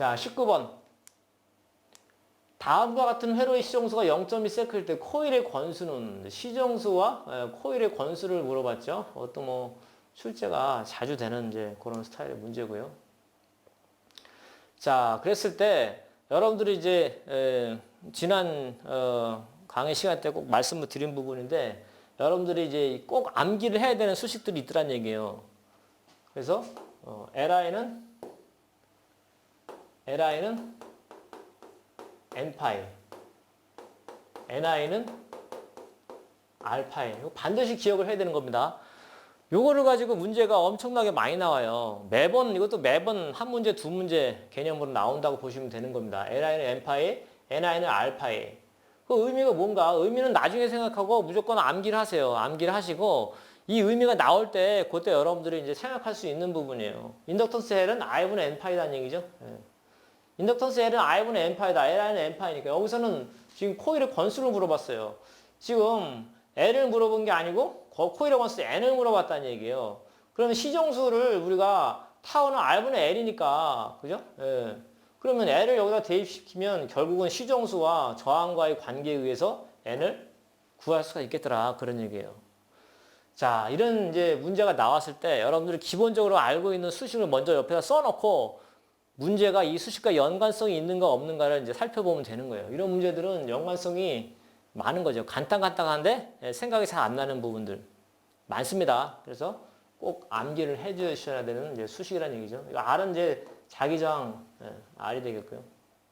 자, 19번. 다음과 같은 회로의 시정수가 0.2세클일 때 코일의 권수는 시정수와 예, 코일의 권수를 물어봤죠. 어떤 뭐 출제가 자주 되는 이제 그런 스타일의 문제고요. 자, 그랬을 때 여러분들이 이제 에, 지난 어, 강의 시간 때 꼭 말씀을 드린 부분인데 여러분들이 이제 꼭 암기를 해야 되는 수식들이 있더란 얘기예요. 그래서 어, LI는 LI는 n파이, ni는. 이거 반드시 기억을 해야 되는 겁니다. 요거를 가지고 문제가 엄청나게 많이 나와요. 매번 이것도 매번 한 문제 두 문제 개념으로 나온다고 보시면 되는 겁니다. ni는 n파이, ni는 알파이. 그 의미가 뭔가? 의미는 나중에 생각하고 무조건 암기를 하세요. 암기를 하시고 이 의미가 나올 때 그때 여러분들이 이제 생각할 수 있는 부분이에요. 인덕턴스 L은 I분의 N파이라는 얘기죠. 예. 인덕턴스 L은 I분의 N파이다. Li는 N파이니까 여기서는 지금 코일의 권수를 물어봤어요. 지금 L을 물어본 게 아니고 거- 코일의 권수 N을 물어봤다는 얘기예요. 그러면 시정수를 우리가 타워는 R분의 L이니까 그죠? 예. 그러면 L을 여기다 대입시키면 결국은 시정수와 저항과의 관계에 의해서 N을 구할 수가 있겠더라 그런 얘기예요. 자, 이런 이제 문제가 나왔을 때 여러분들이 기본적으로 알고 있는 수식을 먼저 옆에다 써놓고 문제가 이 수식과 연관성이 있는가 없는가를 이제 살펴보면 되는 거예요. 이런 문제들은 연관성이 많은 거죠. 간단간단한데 예, 생각이 잘 안 나는 부분들 많습니다. 그래서 꼭 암기를 해 주셔야 되는 이제 수식이라는 얘기죠. 이거 R은 이제 예, R이 되겠고요.